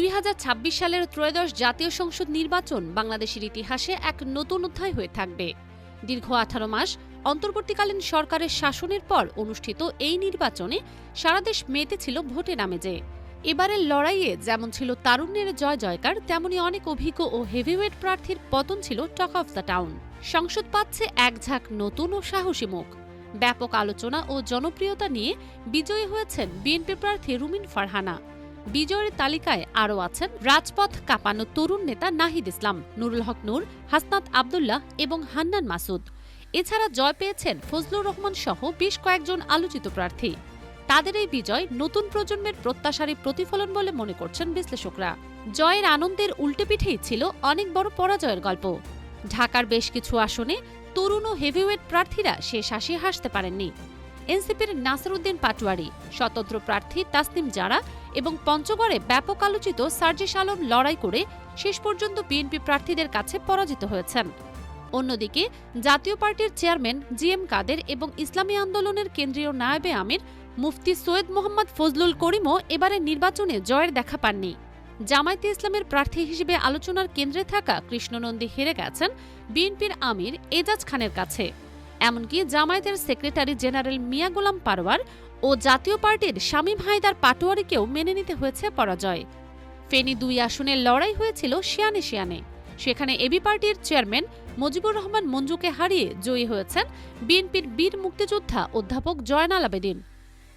দুই হাজার ছাব্বিশ সালের ত্রয়োদশ জাতীয় সংসদ নির্বাচন বাংলাদেশের ইতিহাসে এক নতুন অধ্যায় হয়ে থাকবে। দীর্ঘ আঠারো মাস অন্তর্বর্তীকালীন সরকারের শাসনের পর অনুষ্ঠিত এই নির্বাচনে সারা দেশ মেতেছিল ভোটের আমেজে এবারের লড়াইয়ে যেমন ছিল তারুণ্যের জয় জয়কার, তেমনি অনেক অভিজ্ঞ ও হেভিওয়েট প্রার্থীর পতন ছিল টক অফ দ্য টাউন। সংসদ পাচ্ছে এক ঝাঁক নতুন ও সাহসী মুখ। ব্যাপক আলোচনা ও জনপ্রিয়তা নিয়ে বিজয়ী হয়েছেন বিএনপি প্রার্থী রুমিন ফারহানা। বিজয়ের তালিকায় আরও আছেন রাজপথ কাঁপানো তরুণ নেতা নাহিদ ইসলাম, নুরুল হক নূর, হাসনাত আবদুল্লাহ এবং হান্নান মাসুদ। এছাড়া জয় পেয়েছেন ফজলুর রহমান সহ বেশ কয়েকজন আলোচিত প্রার্থী। তাদের এই বিজয় নতুন প্রজন্মের প্রত্যাশারই প্রতিফলন বলে মনে করছেন বিশ্লেষকরা। জয়ের আনন্দের উল্টে পিঠেই ছিল অনেক বড় পরাজয়ের গল্প। ঢাকার বেশ কিছু আসনে তরুণ ও হেভিওয়েট প্রার্থীরা শেষ হাসি হাসতে পারেননি। এনসিপির নাসিরুদ্দিন পাটোয়ারি, স্বতন্ত্র প্রার্থী তাসনিম জারা এবং পঞ্চগড়ে ব্যাপক আলোচিত সার্জিস আলম লড়াই করে শেষ পর্যন্ত বিএনপি প্রার্থীদের কাছে পরাজিত হয়েছেন। অন্যদিকে, জাতীয় পার্টির চেয়ারম্যান জি এম কাদের এবং ইসলামী আন্দোলনের কেন্দ্রীয় নায়েবে আমির মুফতি সৈয়দ মোহাম্মদ ফজলুল করিমও এবারের নির্বাচনে জয়ের দেখা পাননি। জামায়াতে ইসলামের প্রার্থী হিসেবে আলোচনার কেন্দ্রে থাকা কৃষ্ণনন্দী হেরে গেছেন বিএনপির আমির এজাজ খানের কাছে। এমনকি জামায়াতের সেক্রেটারি জেনারেল মিয়া গোলাম পারওয়ার ও জাতীয় পার্টির শামীম হায়দার পাটোয়ারিকেও মেনে নিতে হয়েছে পরাজয়। ফেনী দুই আসনের লড়াই হয়েছিল শিয়ানে শিয়ানে। সেখানে এবি পার্টির চেয়ারম্যান মুজিবুর রহমান মঞ্জুকে হারিয়ে জয়ী হয়েছেন বিএনপির বীর মুক্তিযোদ্ধা অধ্যাপক জয়নাল আবেদিন।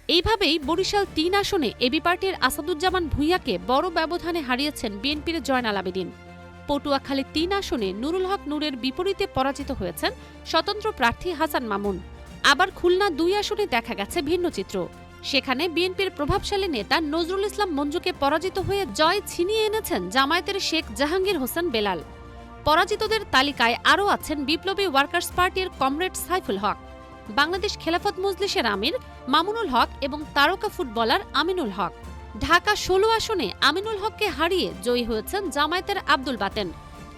এইভাবেই বরিশাল তিন আসনে এবি পার্টির আসাদুজ্জামান ভূঁইয়াকে বড় ব্যবধানে হারিয়েছেন বিএনপির জয়নাল আবেদিন। পটুয়াখালী তিন আসনে নুরুল হক নূরের বিপরীতে পরাজিত হয়েছেন স্বতন্ত্র প্রার্থী হাসান মামুন। আবার খুলনা দুই আসনে দেখা গেছে ভিন্ন চিত্র। সেখানে বিএনপির প্রভাবশালী নেতা নজরুল ইসলাম মঞ্জুকে পরাজিত হয়ে জয় ছিনিয়ে এনেছেন জামায়াতের শেখ জাহাঙ্গীর হোসেন বেলাল। পরাজিতদের তালিকায় আরও আছেন বিপ্লবী ওয়ার্কার্স পার্টির কমরেড সাইফুল হক, বাংলাদেশ খেলাফত মজলিসের আমির মামুনুল হক এবং তারকা ফুটবলার আমিনুল হক। ঢাকা ষোলো আসনে আমিনুল হককে হারিয়ে জয়ী হয়েছেন জামায়াতের আব্দুল বাতেন।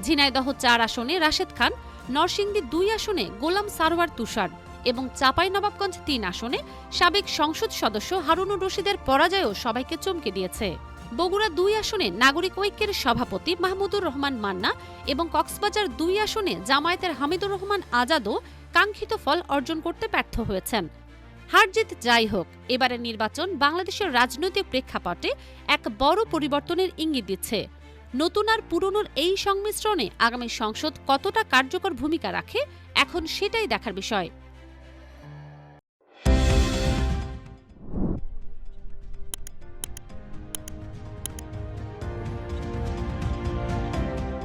ঝিনাইদহ চার আসনে রাশেদ খান, নরসিংদী দুই আসনে গোলাম সারোয়ার তুষার এবং চাঁপাইনবাবগঞ্জ তিন আসনে সাবেক সংসদ সদস্য হারুনুর রশিদের পরাজয়ও সবাইকে চমকে দিয়েছে। বগুড়া দুই আসনে নাগরিক ঐক্যের সভাপতি মাহমুদুর রহমান মান্না এবং কক্সবাজার দুই আসনে জামায়াতের হামিদুর রহমান আজাদও কাঙ্ক্ষিত ফল অর্জন করতে ব্যর্থ হয়েছেন। হারজিত যাই হোক, এবারের নির্বাচন বাংলাদেশের রাজনৈতিক প্রেক্ষাপটে এক বড় পরিবর্তনের ইঙ্গিত দিচ্ছে। নতুন আর পুরনোর এই সংমিশ্রণে আগামী সংসদ কতটা কার্যকর ভূমিকা রাখে, এখন সেটাই দেখার বিষয়।